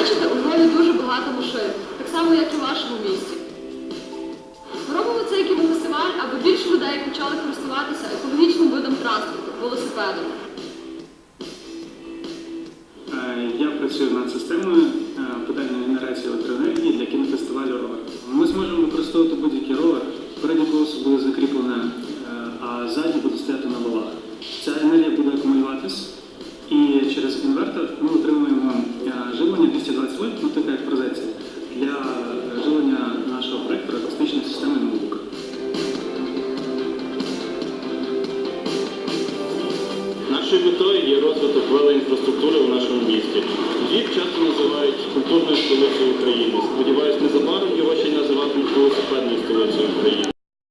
є дуже багато машин, так само, як і в вашому місті. Робимо цей кінофестиваль, аби більше людей почали користуватися екологічним видом транспорту велосипедом. Е, Я працюю над системою е, подальної генерації електроенергії для кінофестивалю ровер. Ми зможемо використовувати будь-який ровер, переднє колесо буде закріплене, е, а задні буде стояти на валах. Ця енергія буде акумулюватись, і через інвертор ми живлення 220 вольт, як в розетці, для е, живлення нашого проєкту космічної системи ноутбука. Нашою метою є розвиток велоінфраструктури у нашому місті. Львів часто називають культурною столицею України. Незабаром